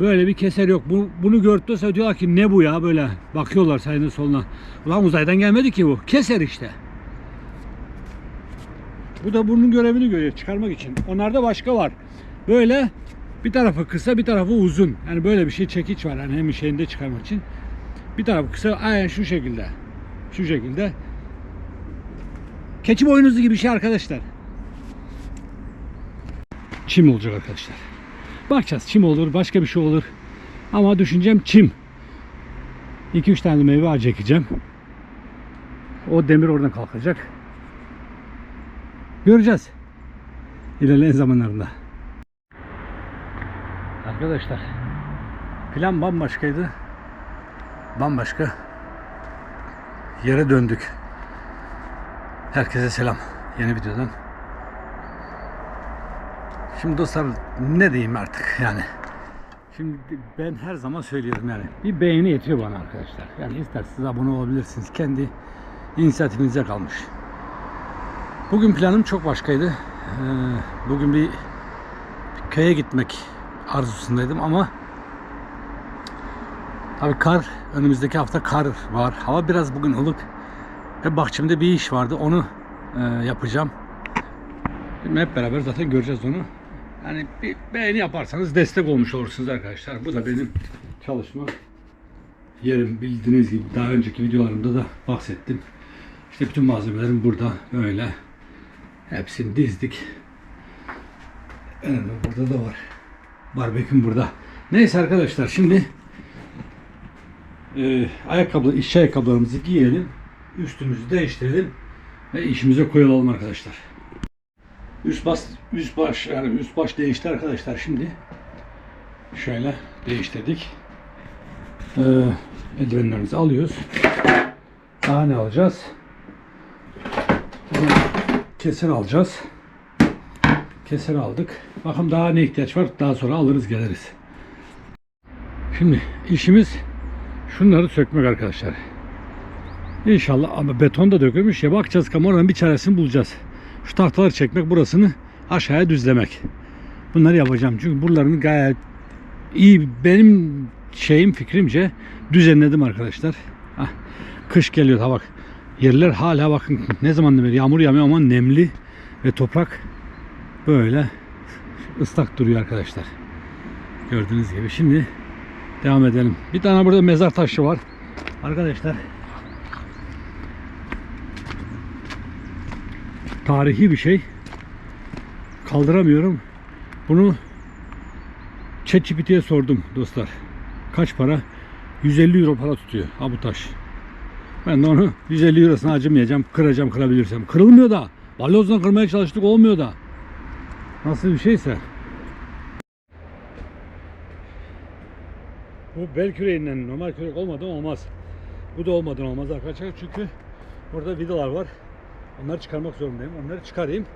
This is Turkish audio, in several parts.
Böyle bir keser yok. Bu, bunu gördükten sonra diyorlar ki ne bu ya böyle. Bakıyorlar sayının soluna. Ulan uzaydan gelmedi ki bu. Keser işte. Bu da bunun görevini görüyor çıkarmak için. Onlarda başka var. Böyle bir tarafı kısa bir tarafı uzun. Yani böyle bir şey çekiç var. Yani hem şeyinde çıkarmak için. Bir tarafı kısa aynen şu şekilde. Şu şekilde. Keçi boynuzu gibi bir şey arkadaşlar. Çim olacak arkadaşlar. Bakacağız çim olur başka bir şey olur. Ama düşüncem çim. 2-3 tane meyve ağacı ekeceğim. O demir oradan kalkacak. Göreceğiz. İlerleyen zamanlarında. Arkadaşlar plan bambaşkaydı. Bambaşka. Yere döndük. Herkese selam. Yeni videodan. Şimdi dostlar ne diyeyim artık yani. Şimdi ben her zaman söylüyorum yani. Bir beğeni yetiyor bana arkadaşlar. Yani isterseniz abone olabilirsiniz. Kendi inisiyatifinize kalmış. Bugün planım çok başkaydı. Ee, bugün bir köye gitmek arzusundaydım ama tabii kar önümüzdeki hafta kar var. Hava biraz bugün ılık ve bahçemde bir iş vardı. Onu e, yapacağım. Şimdi hep beraber zaten göreceğiz onu. Yani bir beğeni yaparsanız destek olmuş olursunuz arkadaşlar. Bu da benim çalışma yerim. Bildiğiniz gibi daha önceki videolarımda da bahsettim. İşte bütün malzemelerim burada böyle. Hepsini dizdik. Evet, burada da var. Barbeküm burada. Neyse arkadaşlar şimdi e, ayakkabı, iş ayakkabılarımızı giyelim. Üstümüzü değiştirelim ve işimize koyulalım arkadaşlar. Üst baş, üst baş yani üst baş değişti arkadaşlar şimdi. Şöyle değiştirdik. Ee, eldivenlerimizi alıyoruz. Daha ne alacağız? Keser alacağız. Keser aldık. Bakın daha ne ihtiyaç var? Daha sonra alırız geliriz. Şimdi işimiz şunları sökmek arkadaşlar. İnşallah ama beton da dökülmüş ya bakacağız kameranın bir çaresini bulacağız. Şu tahtaları çekmek burasını aşağıya düzlemek. Bunları yapacağım çünkü buralarını gayet iyi benim şeyim fikrimce düzenledim arkadaşlar. Hah, kış geliyor ha bak. Yerler hala bakın ne zamandan beri yağmur yağmıyor ama nemli ve toprak böyle ıslak duruyor arkadaşlar. Gördüğünüz gibi. Şimdi devam edelim. Bir tane burada mezar taşı var. Arkadaşlar tarihi bir şey. Kaldıramıyorum. Bunu ChatGPT'ye sordum dostlar. Kaç para? 150 euro para tutuyor ha bu taş. Ben de onu 150 eurosuna acımayacağım. Kıracağım kırabilirsem. Kırılmıyor da. Balyozla kırmaya çalıştık olmuyor da. Nasıl bir şeyse. Bu bel küreğinden normal kürek olmadan olmaz. Bu da olmadan olmaz arkadaşlar. Çünkü burada vidalar var. Onları çıkarmak zorundayım. Onları çıkarayım.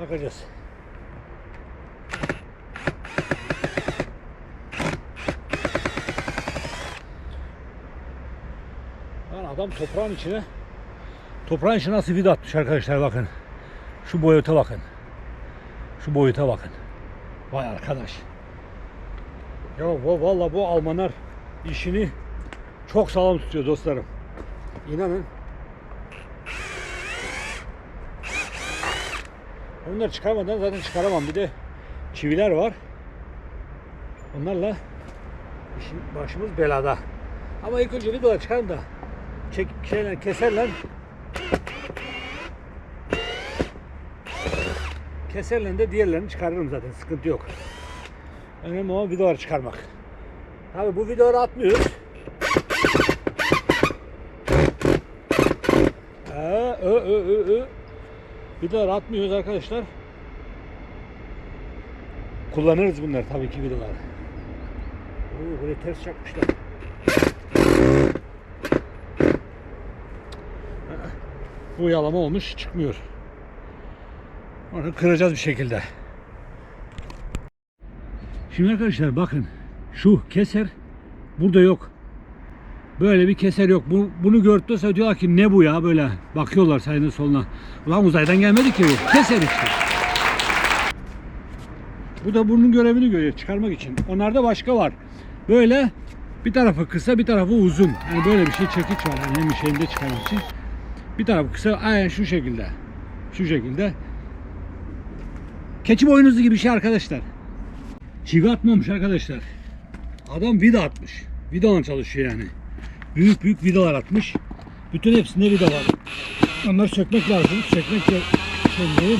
Bakacağız. Lan adam toprağın içine toprağın içine nasıl vida atmış arkadaşlar bakın. Şu boyuta bakın. Şu boyuta bakın. Vay arkadaş. Ya va- valla bu Almanlar işini çok sağlam tutuyor dostlarım. İnanın. Bunları çıkarmadan zaten çıkaramam. Bir de çiviler var. Onlarla işin başımız belada. Ama ilk önce vidaları çıkarım da çek şeyler keserler. Keserle de diğerlerini çıkarırım zaten. Sıkıntı yok. Önemli olan vidaları çıkarmak. Abi bu vidaları atmıyoruz. Vidaları atmıyoruz arkadaşlar. Kullanırız bunları tabii ki vidaları. Oo, buraya ters çakmışlar. Bu yalama olmuş çıkmıyor. Onu kıracağız bir şekilde. Şimdi arkadaşlar bakın şu keser burada yok. Böyle bir keser yok. Bu, bunu gördükten sonra diyorlar ki ne bu ya böyle. Bakıyorlar sayının soluna. Ulan uzaydan gelmedi ki bu. Keser işte. Bu da bunun görevini görüyor çıkarmak için. Onlarda başka var. Böyle bir tarafı kısa bir tarafı uzun. Yani böyle bir şey çekiç var. Hem şeyinde çıkarmak için. Bir tarafı kısa aynen şu şekilde. Şu şekilde. Keçi boynuzu gibi bir şey arkadaşlar. Çivi atmamış arkadaşlar. Adam vida atmış. Vidalan çalışıyor yani. Büyük büyük vidalar atmış. Bütün hepsinde vida var. Onları sökmek lazım. Sökmek de şey.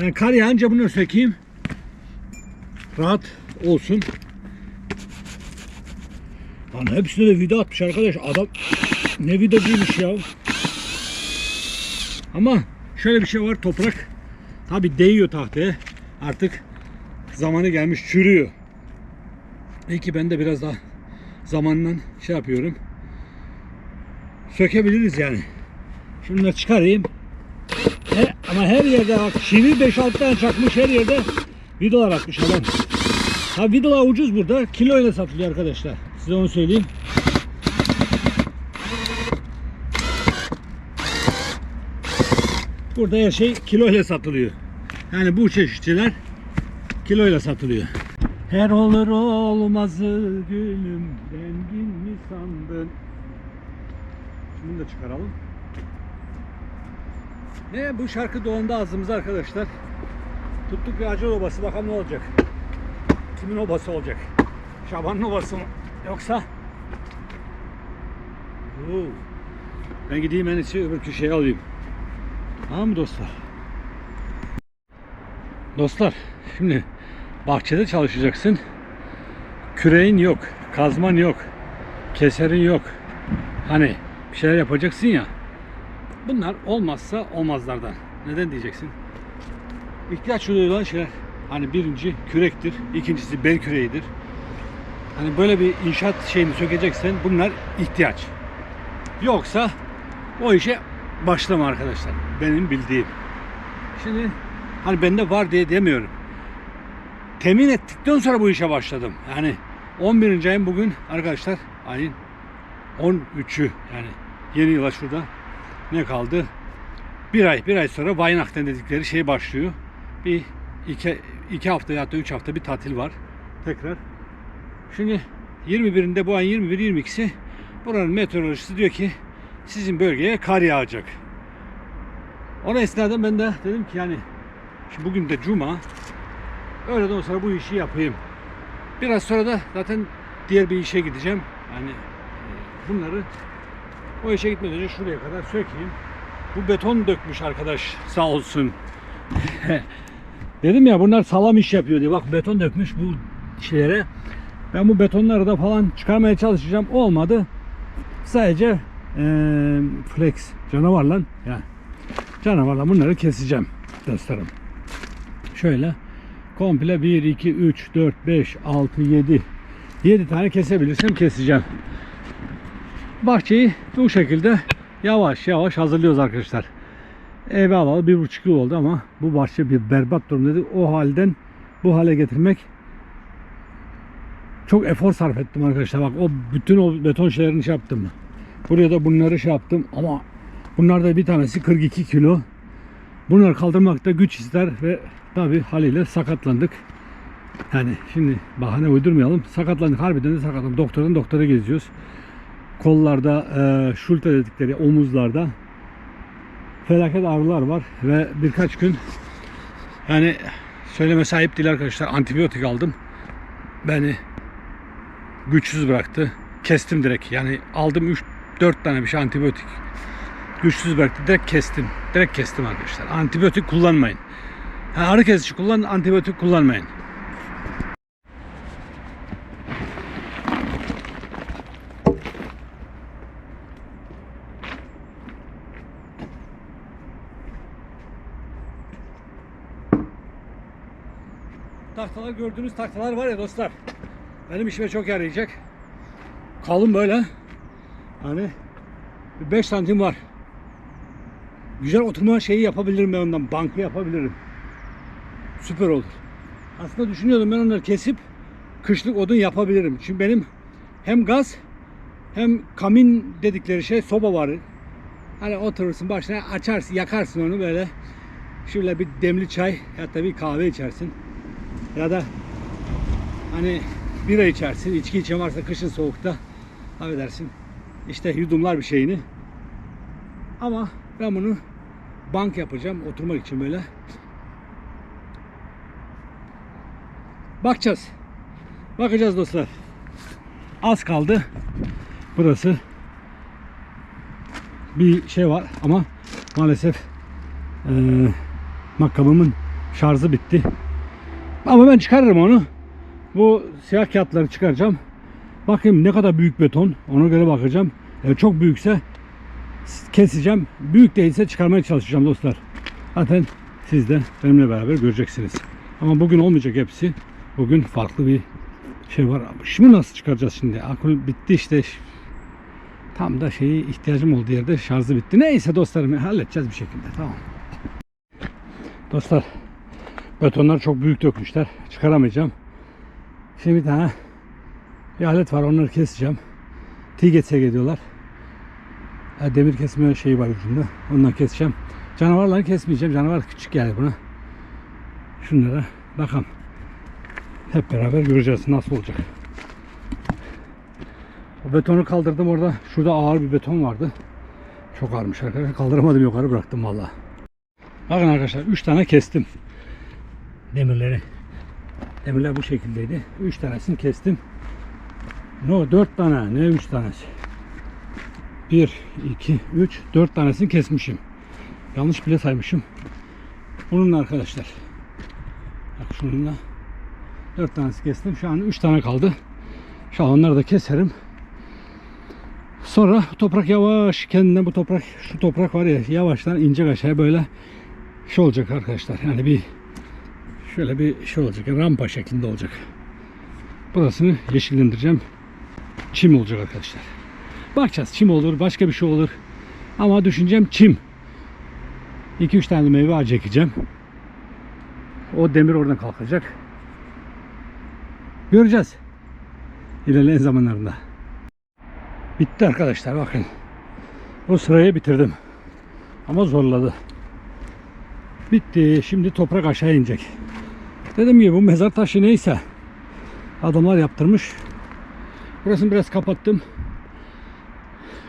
Yani kar yağınca bunları sökeyim. Rahat olsun. Lan hepsine de vida atmış arkadaş. Adam ne vidacıymış ya. Ama şöyle bir şey var toprak tabi değiyor tahtaya. Artık zamanı gelmiş çürüyor. Belki ben de biraz daha zamandan şey yapıyorum. Sökebiliriz yani. Şunu da çıkarayım. He, ama her yerde bak çivi 5-6 tane çakmış her yerde vidalar atmış adam. Ha vidalar ucuz burada. Kilo ile satılıyor arkadaşlar. Size onu söyleyeyim. Burada her şey kilo ile satılıyor. Yani bu çeşitçiler kilo ile satılıyor. Her olur olmazı gülüm rengin mi sandın? Şunu da çıkaralım. Ne bu şarkı doğanda ağzımıza arkadaşlar. Tuttuk bir acı obası bakalım ne olacak. Kimin obası olacak? Şaban'ın obası mı? Yoksa? Oo. Ben gideyim en iyisi öbür köşeye alayım. Tamam mı dostlar? Dostlar şimdi bahçede çalışacaksın. Küreğin yok, kazman yok, keserin yok. Hani bir şeyler yapacaksın ya. Bunlar olmazsa olmazlardan. Neden diyeceksin? İhtiyaç duyulan şeyler. Hani birinci kürektir, ikincisi bel küreğidir. Hani böyle bir inşaat şeyini sökeceksen bunlar ihtiyaç. Yoksa o işe başlama arkadaşlar. Benim bildiğim. Şimdi hani bende var diye demiyorum. Temin ettikten sonra bu işe başladım. Yani 11. ayın bugün arkadaşlar ayın 13'ü yani yeni yıla şurada ne kaldı? Bir ay, bir ay sonra Weihnachten dedikleri şey başlıyor. Bir iki, iki hafta ya da üç hafta bir tatil var. Tekrar. Şimdi 21'inde bu ayın 21-22'si buranın meteorolojisi diyor ki sizin bölgeye kar yağacak. Ona esnaden ben de dedim ki yani şimdi bugün de cuma öğleden sonra bu işi yapayım. Biraz sonra da zaten diğer bir işe gideceğim. Yani e, bunları o işe gitmeden önce şuraya kadar sökeyim. Bu beton dökmüş arkadaş sağ olsun. Dedim ya bunlar salam iş yapıyor diye. Bak beton dökmüş bu şeylere. Ben bu betonları da falan çıkarmaya çalışacağım. Olmadı. Sadece eee flex canavarla yani canavarla bunları keseceğim dostlarım. Şöyle komple 1 2 3 4 5 6 7 7 tane kesebilirsem keseceğim. Bahçeyi bu şekilde yavaş yavaş hazırlıyoruz arkadaşlar. Eve alalı bir buçuk yıl oldu ama bu bahçe bir berbat durumdaydı. O halden bu hale getirmek çok efor sarf ettim arkadaşlar. Bak o bütün o beton şeylerini şey yaptım. Buraya da bunları şey yaptım ama bunlar da bir tanesi 42 kilo. Bunları kaldırmakta güç ister ve tabi haliyle sakatlandık. Yani şimdi bahane uydurmayalım. Sakatlandık. Harbiden de sakatlandık. Doktordan doktora geziyoruz. Kollarda, e, şulte dedikleri omuzlarda felaket ağrılar var ve birkaç gün yani söyleme sahip değil arkadaşlar antibiyotik aldım. Beni güçsüz bıraktı. Kestim direkt. Yani aldım 3 4 tane bir şey antibiyotik. Güçsüz bıraktı. Direkt kestim. Direkt kestim arkadaşlar. Antibiyotik kullanmayın. Ha, ağrı kesici kullanın, antibiyotik kullanmayın. Tahtalar gördüğünüz tahtalar var ya dostlar. Benim işime çok yarayacak. Kalın böyle. Hani 5 santim var. Güzel oturma şeyi yapabilirim ben ondan. Bankı yapabilirim. Süper olur. Aslında düşünüyordum ben onları kesip kışlık odun yapabilirim. Çünkü benim hem gaz hem kamin dedikleri şey soba var. Hani oturursun başına açarsın yakarsın onu böyle. Şöyle bir demli çay hatta bir kahve içersin. Ya da hani bira içersin. içki içen varsa kışın soğukta affedersin. İşte yudumlar bir şeyini. Ama ben bunu bank yapacağım oturmak için böyle. Bakacağız. Bakacağız dostlar. Az kaldı. Burası bir şey var ama maalesef eee makamımın şarjı bitti. Ama ben çıkarırım onu. Bu siyah kağıtları çıkaracağım. Bakayım ne kadar büyük beton. Ona göre bakacağım. Eğer çok büyükse keseceğim. Büyük değilse çıkarmaya çalışacağım dostlar. Zaten siz de benimle beraber göreceksiniz. Ama bugün olmayacak hepsi. Bugün farklı bir şey var. Şimdi nasıl çıkaracağız şimdi? Akıl bitti işte. Tam da şeyi ihtiyacım olduğu yerde şarjı bitti. Neyse dostlarım halledeceğiz bir şekilde. Tamam. Dostlar betonlar çok büyük dökmüşler. Çıkaramayacağım. Şimdi bir tane bir alet var onları keseceğim. Tiget ediyorlar. Ha, demir kesme şeyi var ucunda. Ondan keseceğim. Canavarları kesmeyeceğim. Canavar küçük yani buna. Şunlara bakalım. Hep beraber göreceğiz nasıl olacak. O betonu kaldırdım orada. Şurada ağır bir beton vardı. Çok ağırmış arkadaşlar. Kaldıramadım yukarı bıraktım valla. Bakın arkadaşlar 3 tane kestim. Demirleri. Demirler bu şekildeydi. 3 tanesini kestim. No 4 tane. Ne 3 tanesi? 1, 2, 3, 4 tanesini kesmişim. Yanlış bile saymışım. Bununla arkadaşlar. Bak şununla 4 tanesi kestim. Şu an 3 tane kaldı. Şu an onları da keserim. Sonra toprak yavaş kendinden bu toprak şu toprak var ya yavaştan ince aşağıya böyle şey olacak arkadaşlar. Yani bir şöyle bir şey olacak. Rampa şeklinde olacak. Burasını yeşillendireceğim. Çim olacak arkadaşlar. Bakacağız. Çim olur, başka bir şey olur. Ama düşüncem çim. 2-3 tane meyve ağacı ekeceğim. O demir oradan kalkacak. Göreceğiz. İlerleyen zamanlarında. Bitti arkadaşlar bakın. O sırayı bitirdim. Ama zorladı. Bitti. Şimdi toprak aşağı inecek. Dedim ki bu mezar taşı neyse. Adamlar yaptırmış. Burasını biraz kapattım.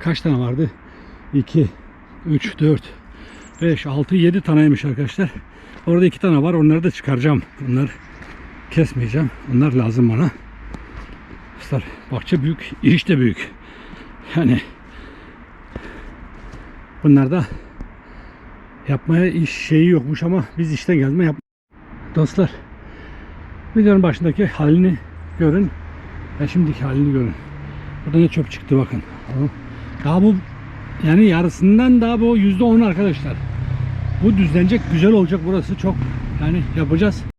Kaç tane vardı? 2, 3, 4, 5, 6, 7 taneymiş arkadaşlar. Orada 2 tane var. Onları da çıkaracağım. Bunlar kesmeyeceğim. Onlar lazım bana. Dostlar bahçe büyük, iş de büyük. Yani bunlarda yapmaya iş şeyi yokmuş ama biz işten gelme yap. Dostlar videonun başındaki halini görün ve şimdiki halini görün. Burada ne çöp çıktı bakın. Daha bu yani yarısından daha bu yüzde on arkadaşlar. Bu düzlenecek güzel olacak burası çok yani yapacağız.